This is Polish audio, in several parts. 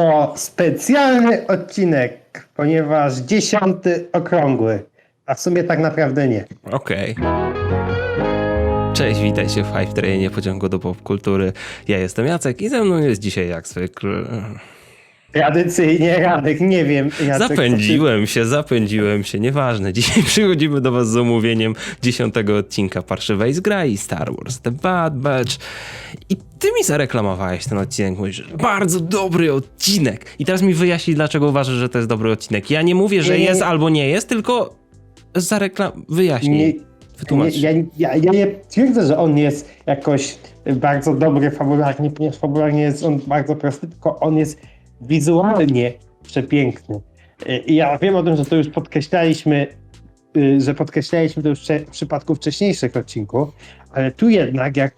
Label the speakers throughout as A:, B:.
A: To specjalny odcinek, ponieważ dziesiąty okrągły, a w sumie tak naprawdę nie.
B: Okej. Cześć, witajcie w Hype Trainie pociągu do popkultury. Ja jestem Jacek i ze mną jest dzisiaj jak zwykle...
A: Tradycyjnie Radek, nie wiem. Jacek,
B: Zapędziłem się, zapędziłem się, nieważne. Dzisiaj przychodzimy do was z omówieniem dziesiątego odcinka Parszywej Zgrai Star Wars The Bad Batch. I ty mi zareklamowałeś ten odcinek, mówisz, bardzo dobry odcinek. I teraz mi wyjaśnij, dlaczego uważasz, że to jest dobry odcinek. Ja nie mówię, że
A: Nie,
B: jest
A: nie.
B: albo nie jest, tylko zareklam... wyjaśnij.
A: Nie,
B: Wytłumacz.
A: ja, ja, ja nie twierdzę, że on jest jakoś bardzo dobry fabularnie, ponieważ fabularnie jest on bardzo prosty, tylko on jest wizualnie przepiękny. I ja wiem o tym, że to już podkreślaliśmy, y, że podkreślaliśmy to już w przypadku wcześniejszych odcinków, ale tu jednak, jak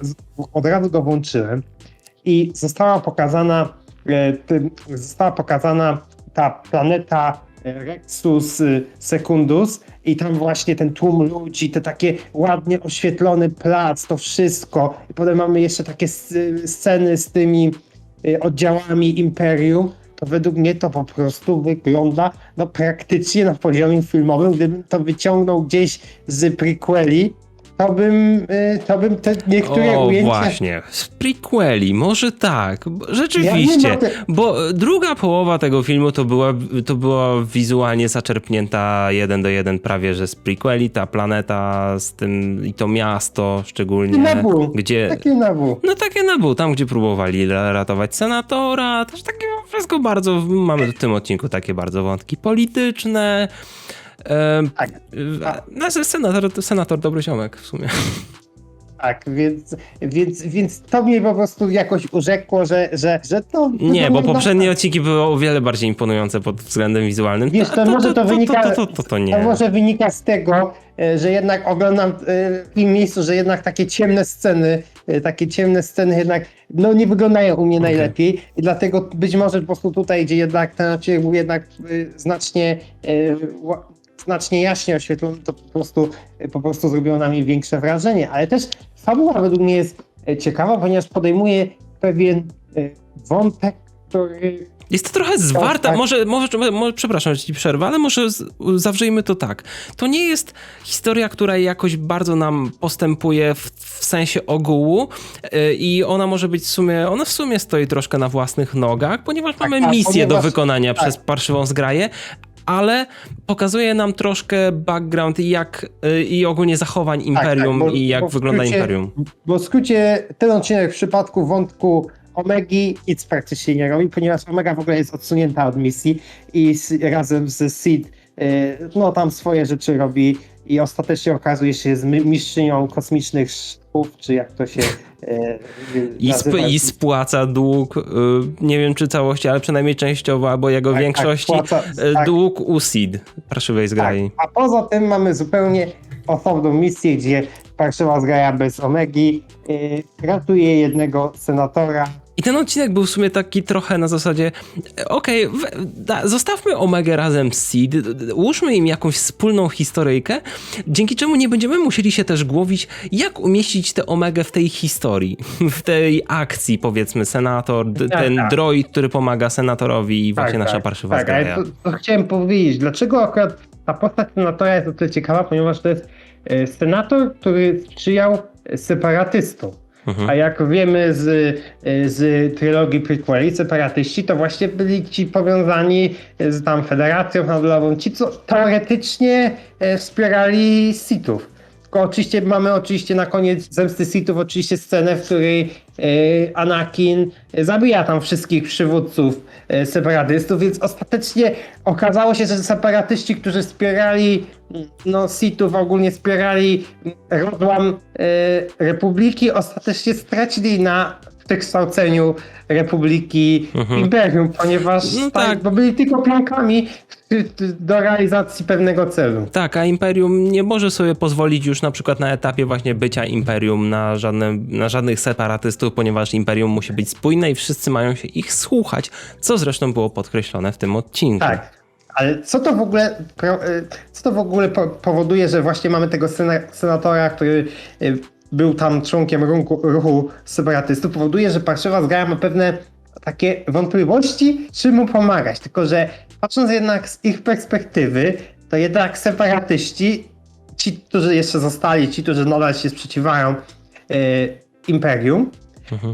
A: z- od razu go włączyłem i została pokazana, została pokazana ta planeta Rexus y, Secundus i tam właśnie ten tłum ludzi, te takie ładnie oświetlony plac, to wszystko. I potem mamy jeszcze takie sceny z tymi y, oddziałami Imperium. To według mnie to po prostu wygląda no, praktycznie na poziomie filmowym. Gdybym to wyciągnął gdzieś z prequeli, to bym, y, to bym te niektóre
B: o,
A: ujęcia
B: właśnie. Z prequeli, może tak.
A: Ja
B: Rzeczywiście.
A: nie mogę-
B: Bo druga połowa tego filmu to była, to była wizualnie zaczerpnięta jeden do jeden prawie, że z prequeli. Ta planeta z tym i to miasto szczególnie,
A: Nabu,
B: gdzie...
A: takie nabu.
B: No takie na był, tam gdzie próbowali ra- ratować senatora, też takie wszystko bardzo, mamy w tym odcinku takie bardzo wątki polityczne.
A: Tak.
B: e, no, senator, senator dobry ziomek w sumie.
A: Tak, więc, więc, więc to mnie po prostu jakoś urzekło, że, że, że to.
B: Nie, bo poprzednie odcinki były o wiele bardziej imponujące pod względem wizualnym.
A: Wiesz, to może to wynika-
B: To, to, to, nie.
A: Może wynika z tego, e, że jednak oglądam e, w tym miejscu, że jednak takie ciemne sceny, e, takie ciemne sceny jednak no, nie wyglądają u mnie najlepiej i dlatego być może po prostu tutaj, gdzie jednak ten odcinek był jednak znacznie, znacznie jaśniej oświetlony, to po prostu, e, po prostu zrobiło na mnie większe wrażenie, ale też fabuła według mnie jest e, ciekawa, ponieważ podejmuje pewien e, wątek, który
B: Jest to trochę zwarta,
A: tak.
B: może, może, może, przepraszam, że ci przerwę, ale może z, zawrzyjmy to tak. To nie jest historia, która jakoś bardzo nam postępuje w, w sensie ogółu yy, i ona może być w sumie, ona w sumie stoi troszkę na własnych nogach, ponieważ mamy
A: tak,
B: misję do wykonania
A: tak.
B: przez parszywą zgraję, ale pokazuje nam troszkę background i jak y, i ogólnie zachowań Imperium
A: tak, bo-
B: i jak
A: bo
B: wygląda
A: skrócie-
B: Imperium.
A: Bo w skrócie ten odcinek w przypadku wątku Omegi nic praktycznie nie robi, ponieważ Omega w ogóle jest odsunięta od misji i z, razem z Sid y, no tam swoje rzeczy robi i ostatecznie okazuje się z mi- mistrzynią kosmicznych sztuk, czy jak to się y,
B: I, sp-. I spłaca dług, y, nie wiem czy całości, ale przynajmniej częściowo, albo jego
A: Tak,
B: większości,
A: tak, płaca-
B: y,
A: tak.
B: dług u Sid, parszywej
A: tak.
B: zgrai.
A: A poza tym mamy zupełnie osobną misję, gdzie parszywa zgraja bez Omegi y, ratuje jednego senatora,
B: I ten odcinek był w sumie taki trochę na zasadzie, e, okej, da- zostawmy Omegę razem z Sid, d- d- ułóżmy im jakąś wspólną historyjkę, dzięki czemu nie będziemy musieli się też głowić, jak umieścić tę Omegę w tej historii, w tej akcji, powiedzmy, senator,
A: Tak,
B: ten
A: tak.
B: droid, który pomaga senatorowi i właśnie nasza parszywa
A: tak,
B: zgraja.
A: to, to chciałem powiedzieć, dlaczego akurat ta postać senatora jest o tyle ciekawa, ponieważ to jest e, senator, który sprzyjał separatystom.
B: Mhm.
A: A jak wiemy z, z trylogii prequeli, separatyści to właśnie byli ci powiązani z tam Federacją Handlową, ci co teoretycznie e, wspierali Sithów. Oczywiście mamy oczywiście na koniec Zemsty Sithów oczywiście scenę, w której e, Anakin zabija tam wszystkich przywódców e, separatystów, więc ostatecznie okazało się, że separatyści, którzy wspierali no, Sithów, ogólnie wspierali rozłam e, Republiki, ostatecznie stracili na przekształceniu Republiki
B: Mhm.
A: Imperium, ponieważ
B: No
A: tak, bo byli tylko plankami do realizacji pewnego celu.
B: Tak, a Imperium nie może sobie pozwolić już na przykład na etapie właśnie bycia Imperium na, żadne, na żadnych separatystów, ponieważ Imperium musi być spójne i wszyscy mają się ich słuchać, co zresztą było podkreślone w tym odcinku.
A: Tak. Ale co to w ogóle, y, co to w ogóle po- powoduje, że właśnie mamy tego sena- senatora, który y, był tam członkiem ruchu, ruchu separatystów, powoduje, że Parszywa Zgraja ma pewne takie wątpliwości, czy mu pomagać. Tylko, że patrząc jednak z ich perspektywy, to jednak separatyści, ci, którzy jeszcze zostali, ci, którzy nadal się sprzeciwają e, imperium,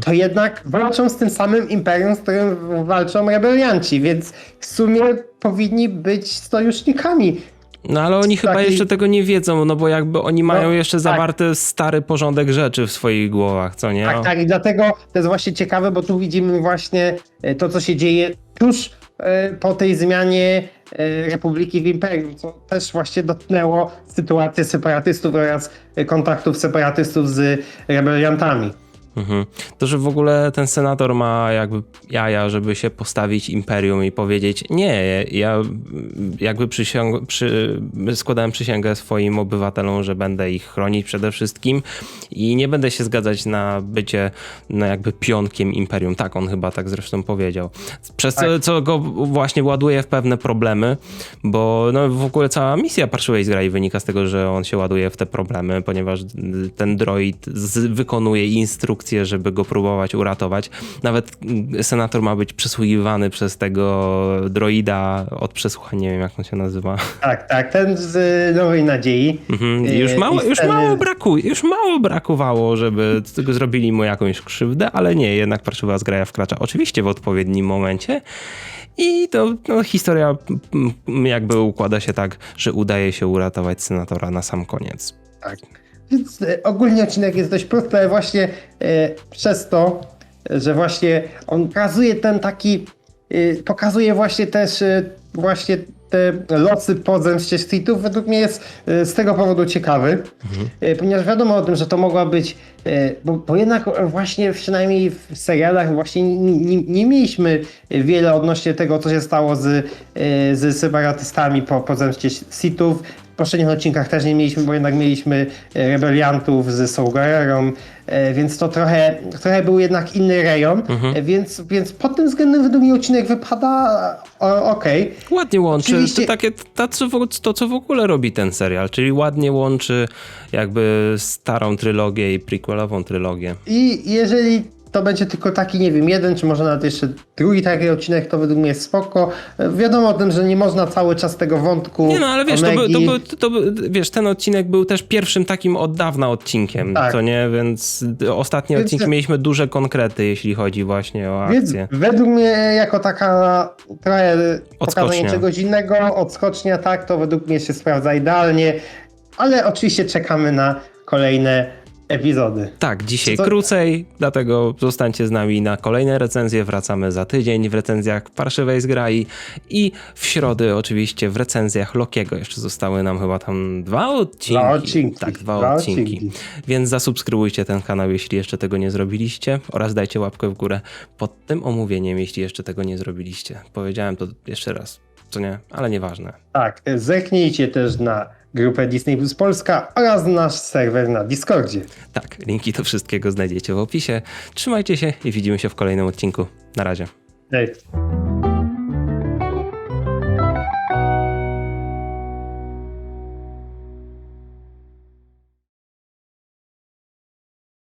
A: to jednak walczą z tym samym imperium, z którym walczą rebelianci, więc w sumie powinni być sojusznikami.
B: No ale oni chyba jeszcze tego nie wiedzą, no bo jakby oni mają jeszcze
A: tak.
B: zawarty stary porządek rzeczy w swoich głowach, co nie?
A: Tak, tak, i dlatego to jest właśnie ciekawe, bo tu widzimy właśnie e, to, co się dzieje tuż e, po tej zmianie e, Republiki w Imperium, co też właśnie dotknęło sytuację separatystów oraz kontaktów separatystów z rebeliantami.
B: Mhm. To, że w ogóle ten senator ma jakby jaja, żeby się postawić imperium i powiedzieć nie, ja jakby przysiąg- przy, składałem przysięgę swoim obywatelom, że będę ich chronić przede wszystkim i nie będę się zgadzać na bycie no jakby pionkiem imperium. Tak, on chyba tak zresztą powiedział. Przez co,
A: Tak.
B: co go właśnie ładuje w pewne problemy, bo no w ogóle cała misja parszywej zgrai wynika z tego, że on się ładuje w te problemy, ponieważ ten droid z, wykonuje instrukcje, żeby go próbować uratować. Nawet senator ma być przesłuchiwany przez tego droida od przesłuchania, nie wiem jak on się nazywa.
A: Tak, tak, ten z e, Nowej Nadziei.
B: Mhm. I już mało, już
A: sceny-
B: mało brakuje, już mało brakowało, żeby zrobili mu jakąś krzywdę, ale nie, jednak parszywa zgraja wkracza oczywiście w odpowiednim momencie. I to no, historia jakby układa się tak, że udaje się uratować senatora na sam koniec.
A: Tak. Więc e, ogólnie odcinek jest dość prosty, ale właśnie e, przez to, że właśnie on pokazuje ten taki, e, pokazuje właśnie też właśnie te losy po zemście Streetów, według mnie jest z tego powodu ciekawy, e, ponieważ wiadomo o tym, że to mogła być, bo, bo jednak właśnie przynajmniej w serialach właśnie nie, nie, mieliśmy wiele odnośnie tego, co się stało z, z separatystami po, po zemście Sithów. W poprzednich odcinkach też nie mieliśmy, bo jednak mieliśmy e, rebeliantów z Saw Gerrerą, e, więc to trochę, trochę był jednak inny rejon, e, więc, więc pod tym względem według mnie odcinek wypada okej.
B: Ładnie łączy
A: Oczywiście-
B: to, takie, to, co w, to, co w ogóle robi ten serial, czyli ładnie łączy jakby starą trylogię i prequelową trylogię.
A: I jeżeli to będzie tylko taki, nie wiem, jeden, czy może nawet jeszcze drugi taki odcinek, to według mnie jest spoko. Wiadomo o tym, że nie można cały czas tego wątku
B: Nie no, ale wiesz, to był, to był, to był, wiesz, ten odcinek był też pierwszym takim od dawna odcinkiem,
A: Tak.
B: co nie? Więc ostatnie
A: Więc-
B: odcinki mieliśmy duże konkrety, jeśli chodzi właśnie o
A: Więc
B: akcję.
A: według mnie jako taka trochę pokazanie czegoś innego, odskocznia, tak, to według mnie się sprawdza idealnie, ale oczywiście czekamy na kolejne epizody.
B: Tak, dzisiaj
A: Co-
B: krócej, dlatego zostańcie z nami na kolejne recenzje. Wracamy za tydzień w recenzjach Parszywej Zgrai i w środę oczywiście w recenzjach Lokiego. Jeszcze zostały nam chyba tam dwa odcinki.
A: Dwa odcinki.
B: Tak, dwa,
A: Dwa
B: odcinki.
A: odcinki.
B: Więc zasubskrybujcie ten kanał, jeśli jeszcze tego nie zrobiliście oraz dajcie łapkę w górę pod tym omówieniem, jeśli jeszcze tego nie zrobiliście. Powiedziałem to jeszcze raz, co nie, ale nieważne.
A: Tak, zerknijcie też na grupę Disney Plus Polska oraz nasz serwer na Discordzie.
B: Tak, linki do wszystkiego znajdziecie w opisie. Trzymajcie się i widzimy się w kolejnym odcinku. Na razie.
A: Cześć.